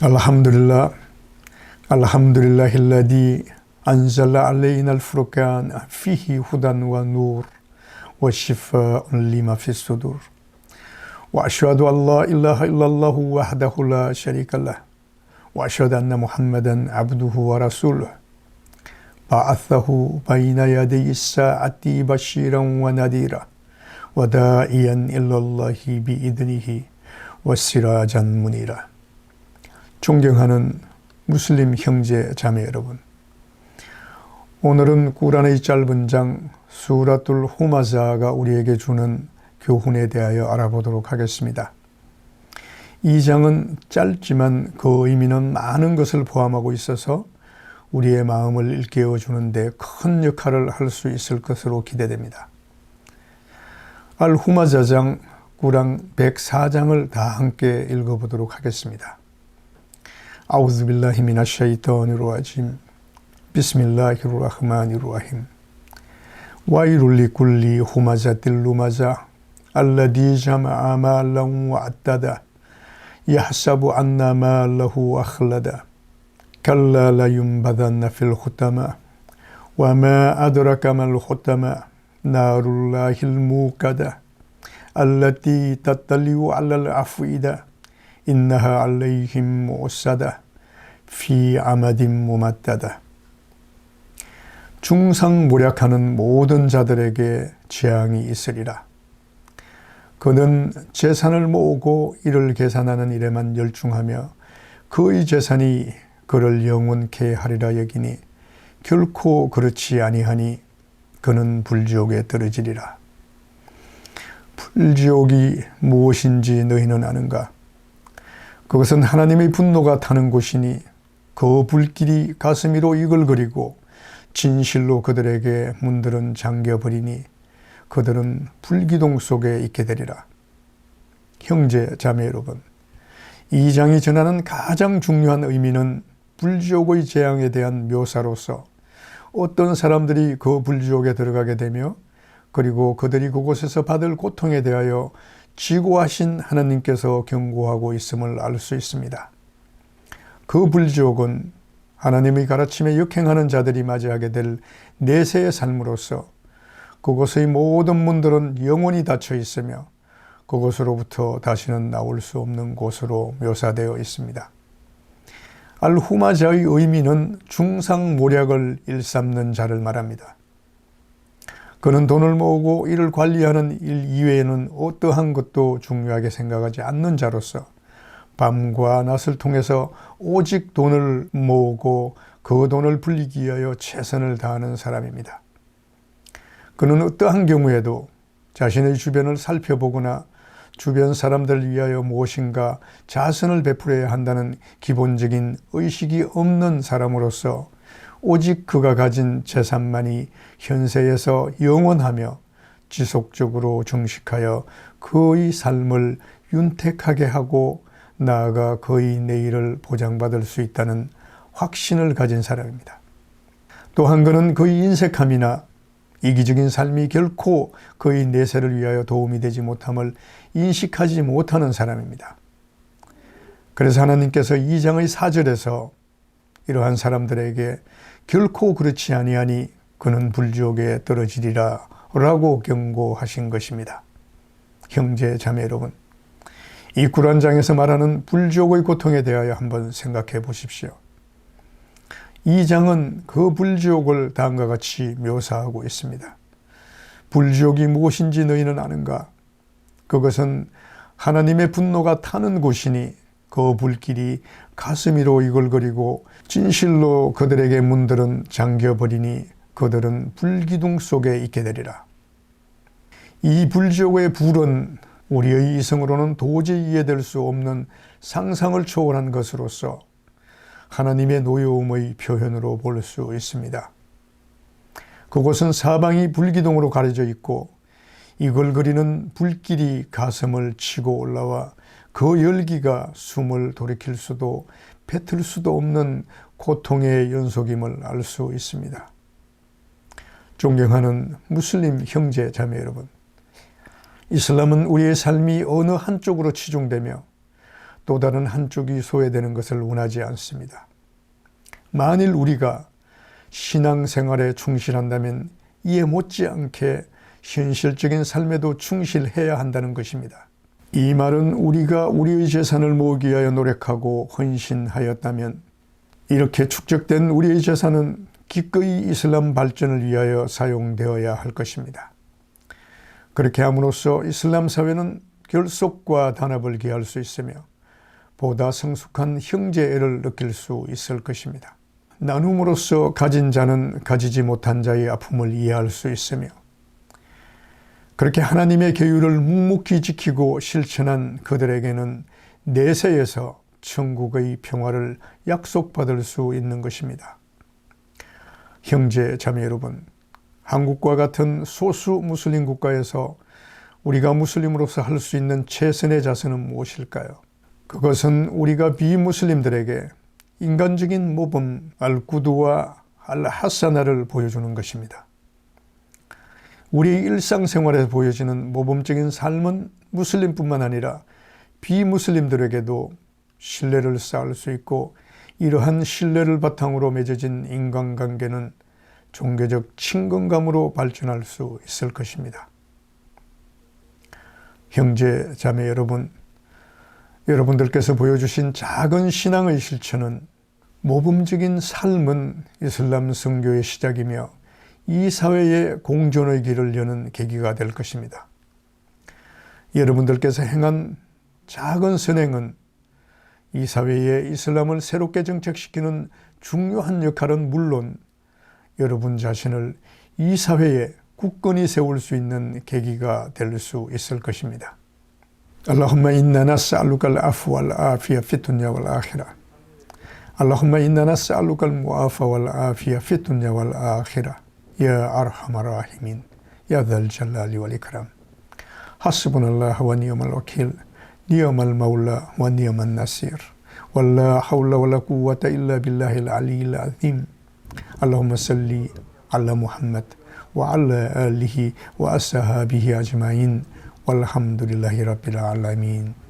الحمد لله الحمد لله الذي أنزل علينا الفرقان فيه هدى ونور وشفاء لما في الصدور. وأشهد أن لا إله إلا الله وحده لا شريك له وأشهد أن محمدا عبده ورسوله. بعثه بين يدي الساعة بشيرا ونذيرا ودائيا إلى الله بإذنه وسراجا منيرا. 존경하는 무슬림 형제 자매 여러분 오늘은 꾸란의 짧은 장 수라tul 후마자가 우리에게 주는 교훈에 대하여 알아보도록 하겠습니다. 이 장은 짧지만 그 의미는 많은 것을 포함하고 있어서 우리의 마음을 일깨워 주는데 큰 역할을 할 수 있을 것으로 기대됩니다. 알 후마자장 구랑 104장을 다 함께 읽어보도록 하겠습니다. أعوذ بالله من الشيطان الرجيم. بسم الله الرحمن الرحيم. ويل لكل همزة لمزة الذي جمع مالا وعددا يحسب أن ماله أخلدا كلا لينبذن في الختمة وما أدرك ما الختمة نار الله الموقدة التي تطلع على الأفئدة. 인나하 알레이힘 모사다 피 아마딤 모마다다 중상모략하는 모든 자들에게 재앙이 있으리라. 그는 재산을 모으고 이를 계산하는 일에만 열중하며 그의 재산이 그를 영원케 하리라 여기니 결코 그렇지 아니하니 그는 불지옥에 떨어지리라. 불지옥이 무엇인지 너희는 아는가? 그것은 하나님의 분노가 타는 곳이니 그 불길이 가슴 위로 이글거리고 진실로 그들에게 문들은 잠겨버리니 그들은 불기둥 속에 있게 되리라. 형제, 자매 여러분, 이 장이 전하는 가장 중요한 의미는 불지옥의 재앙에 대한 묘사로서 어떤 사람들이 그 불지옥에 들어가게 되며 그리고 그들이 그곳에서 받을 고통에 대하여 지고하신 하나님께서 경고하고 있음을 알 수 있습니다. 그 불지옥은 하나님의 가르침에 역행하는 자들이 맞이하게 될 내세의 삶으로서 그곳의 모든 문들은 영원히 닫혀 있으며 그곳으로부터 다시는 나올 수 없는 곳으로 묘사되어 있습니다. 알후마자의 의미는 중상모략을 일삼는 자를 말합니다. 그는 돈을 모으고 이를 관리하는 일 이외에는 어떠한 것도 중요하게 생각하지 않는 자로서 밤과 낮을 통해서 오직 돈을 모으고 그 돈을 불리기 위하여 최선을 다하는 사람입니다. 그는 어떠한 경우에도 자신의 주변을 살펴보거나 주변 사람들을 위하여 무엇인가 자선을 베풀어야 한다는 기본적인 의식이 없는 사람으로서 오직 그가 가진 재산만이 현세에서 영원하며 지속적으로 증식하여 그의 삶을 윤택하게 하고 나아가 그의 내일을 보장받을 수 있다는 확신을 가진 사람입니다. 또한 그는 그의 인색함이나 이기적인 삶이 결코 그의 내세를 위하여 도움이 되지 못함을 인식하지 못하는 사람입니다. 그래서 하나님께서 이 장의 사절에서 이러한 사람들에게 결코 그렇지 아니하니 그는 불지옥에 떨어지리라 라고 경고하신 것입니다. 형제 자매 여러분, 이 구란장에서 말하는 불지옥의 고통에 대하여 한번 생각해 보십시오. 이 장은 그 불지옥을 다음과 같이 묘사하고 있습니다. 불지옥이 무엇인지 너희는 아는가? 그것은 하나님의 분노가 타는 곳이니 그 불길이 가슴 위로 이글거리고 진실로 그들에게 문들은 잠겨버리니 그들은 불기둥 속에 있게 되리라. 이 불지옥의 불은 우리의 이성으로는 도저히 이해될 수 없는 상상을 초월한 것으로서 하나님의 노여움의 표현으로 볼 수 있습니다. 그곳은 사방이 불기둥으로 가려져 있고 이글거리는 불길이 가슴을 치고 올라와 그 열기가 숨을 돌이킬 수도 뱉을 수도 없는 고통의 연속임을 알 수 있습니다. 존경하는 무슬림 형제 자매 여러분, 이슬람은 우리의 삶이 어느 한쪽으로 치중되며 또 다른 한쪽이 소외되는 것을 원하지 않습니다. 만일 우리가 신앙생활에 충실한다면 이에 못지않게 현실적인 삶에도 충실해야 한다는 것입니다. 이 말은 우리가 우리의 재산을 모으기 위하여 노력하고 헌신하였다면 이렇게 축적된 우리의 재산은 기꺼이 이슬람 발전을 위하여 사용되어야 할 것입니다. 그렇게 함으로써 이슬람 사회는 결속과 단합을 기할 수 있으며 보다 성숙한 형제애를 느낄 수 있을 것입니다. 나눔으로써 가진 자는 가지지 못한 자의 아픔을 이해할 수 있으며 그렇게 하나님의 계율을 묵묵히 지키고 실천한 그들에게는 내세에서 천국의 평화를 약속받을 수 있는 것입니다. 형제 자매 여러분, 한국과 같은 소수 무슬림 국가에서 우리가 무슬림으로서 할 수 있는 최선의 자세는 무엇일까요? 그것은 우리가 비무슬림들에게 인간적인 모범 알구두와 알하사나를 보여주는 것입니다. 우리 일상생활에서 보여지는 모범적인 삶은 무슬림뿐만 아니라 비무슬림들에게도 신뢰를 쌓을 수 있고 이러한 신뢰를 바탕으로 맺어진 인간관계는 종교적 친근감으로 발전할 수 있을 것입니다. 형제, 자매 여러분, 여러분들께서 보여주신 작은 신앙의 실천은 모범적인 삶은 이슬람 성교의 시작이며 이 사회의 공존의 길을 여는 계기가 될 것입니다. 여러분들께서 행한 작은 선행은 이 사회에 이슬람을 새롭게 정착시키는 중요한 역할은 물론 여러분 자신을 이 사회에 굳건히 세울 수 있는 계기가 될 수 있을 것입니다. 알라humma inna nas'aluka al-afwa wal-afiya fi dunya wal-akhirah. Allahumma inna nas'aluka al-mu'afa wal-afiya fi dunya wal-akhirah. يا أرحم الراحمين يا ذا الجلال والإكرام. حسبنا الله ونعم الوكيل نعم المولى ونعم النصير. ولا حول ولا قوة إلا بالله العلي العظيم. اللهم صل على محمد وعلى آله وأصحابه أجمعين. والحمد لله رب العالمين.